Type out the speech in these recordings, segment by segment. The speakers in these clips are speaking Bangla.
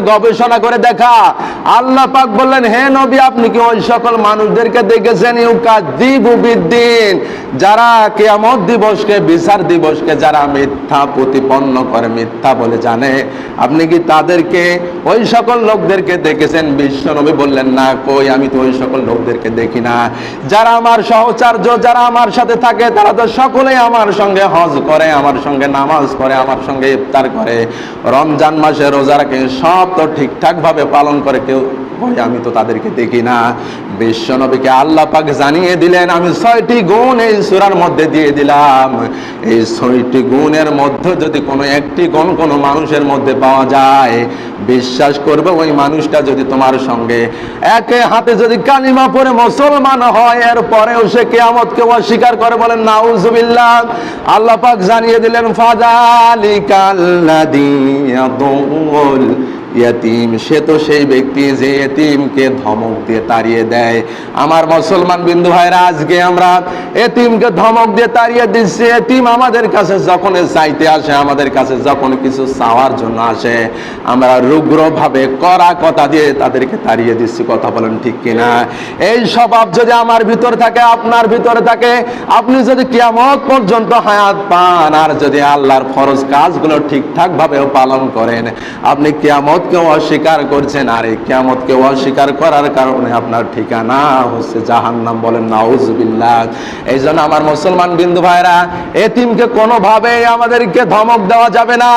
গবেষণা করে দেখা। আল্লাহ পাক বললেন, হে নবী, আপনি কি ওই সকল মানুষদেরকে দেখেছেন? যারা কিয়ামত দিবসকে, বিচার দিবসকে, যারা মিথ্যা প্রতিপন্ন করে মিথ্যা বলে জানে। আপনি কি তাদেরকে ওই সকল লোকদেরকে দেখেছেন? বিশ্ব নবী বললেন, না কই, আমি তো ওই সকল লোকদেরকে দেখি না। যারা আমার সহচার্য, যারা আমার সাথে থাকে, তারা তো সকলেই আমার সঙ্গে হজ করে, আমার সঙ্গে নামাজ পড়ে, আমার সঙ্গে ইফতার করে। রমজান মাসে রোজা রাখে, সব তো ঠিকঠাক ভাবে পালন করে, কেউ আমি তো তাদেরকে দেখি না। বিশ্ব নবীকে আল্লাহ পাক জানিয়ে দিলেন, আমি ছয়টি গুণ এই সুরার মধ্যে দিয়ে দিলাম। এই ছয়টি গুণের মধ্যে যদি কোনো একটি কোন কোনো মানুষের মধ্যে পাওয়া যায়, বিশ্বাস করবে ওই মানুষটা যদি তোমার সঙ্গে একে হাতে যদি কালিমা পরে মুসলমান হয় এর পরেও সে কেয়ামতকে অস্বীকার করে বলেন, নাউজুবিল্লাহ। আল্লাহ পাক জানিয়ে দিলেন ফাজালিকাল্লাযী ইয়াদুল ইয়তিম, সে তো সেই ব্যক্তি যে এতিমকে ধমক দিয়ে তাড়িয়ে দেয়। আমার মুসলমান বিন্দু ভাইরা, আজকে আমরা এতিমকে ধমক দিয়ে তাড়িয়ে দিচ্ছি। এতিম আমাদের কাছে যখন চাইতে আসে, আমাদের কাছে যখন কিছু চাওয়ার জন্য আসে, আমরা রুগ্রভাবে কড়া কথা দিয়ে তাদেরকে তাড়িয়ে দিচ্ছি। কথা বলেন ঠিক কিনা? এই স্বভাব যদি আমার ভিতর থাকে, আপনার ভিতরে থাকে, আপনি যদি কিয়ামত পর্যন্ত হায়াত পান, আর যদি আল্লাহর ফরজ কাজগুলো ঠিকঠাক ভাবেও পালন করেন, আপনি কিয়ামতকে অস্বীকার করছেন আর এই কিয়ামতকে অস্বীকার করার কারণে আপনার ঠিকানা হচ্ছে জাহান্নাম বলেন, নাউজুবিল্লাহ। এই জন্য আমার মুসলমান বিন্দু ভাইরা, এতিমকে কোনোভাবেই আমাদেরকে ধমক দেওয়া যাবে না।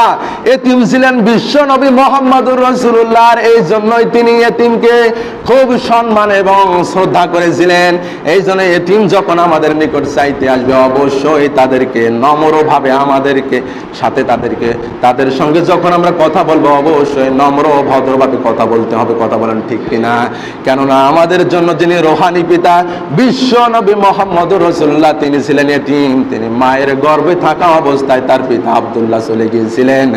এতিম ছিলেন বিশ্ব নবী মোহাম্মদুর রসুল্লাহর এই জন্যই তিনি এতিমকে খুব সম্মান এবং শ্রদ্ধা করেছিলেন। এই জন্য এতিম যখন আমাদের নিকট চাইতে আসবে, অবশ্যই তাদেরকে নম্রভাবে আমাদেরকে, সাথে তাদেরকে, তাদের সঙ্গে যখন আমরা কথা বলব, অবশ্যই নম্র ও ভদ্রভাবে কথা বলতে হবে, কথা বলেন ঠিক কিনা? কেননা আমাদের জন্য যিনি রোহানি পিতা, বিশ্ব নবী মোহাম্মদ রসুল্লাহ, তিনি ছিলেন এটিম তিনি মায়ের গর্ভে থাকা অবস্থায় তার পিতা আবদুল্লাহ চলে গিয়েছিলেন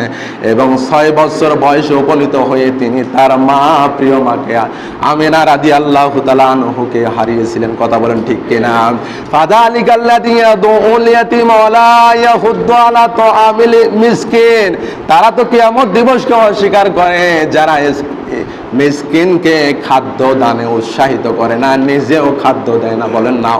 এবং ছয় বছর বয়সে উপনীত হয়ে তিনি তার মা, প্রিয় মাকে আমিনা রাদি আল্লাহ তালানহুকে হারিয়েছিলেন, কথা বলেন ঠিক কিনা? ফাদালিক আল্লাযী ইয়াদউল ইয়াতীম ওয়ালা ইয়াহুদ্দু আলা তুআমিল মিসকিন তারা তো কেয়ামত দিবসকে অস্বীকার করে, যারা মিসকিনকে খাদ্য দানে উৎসাহিত করে না, নিজেও খাদ্য দেয় না, বলেন না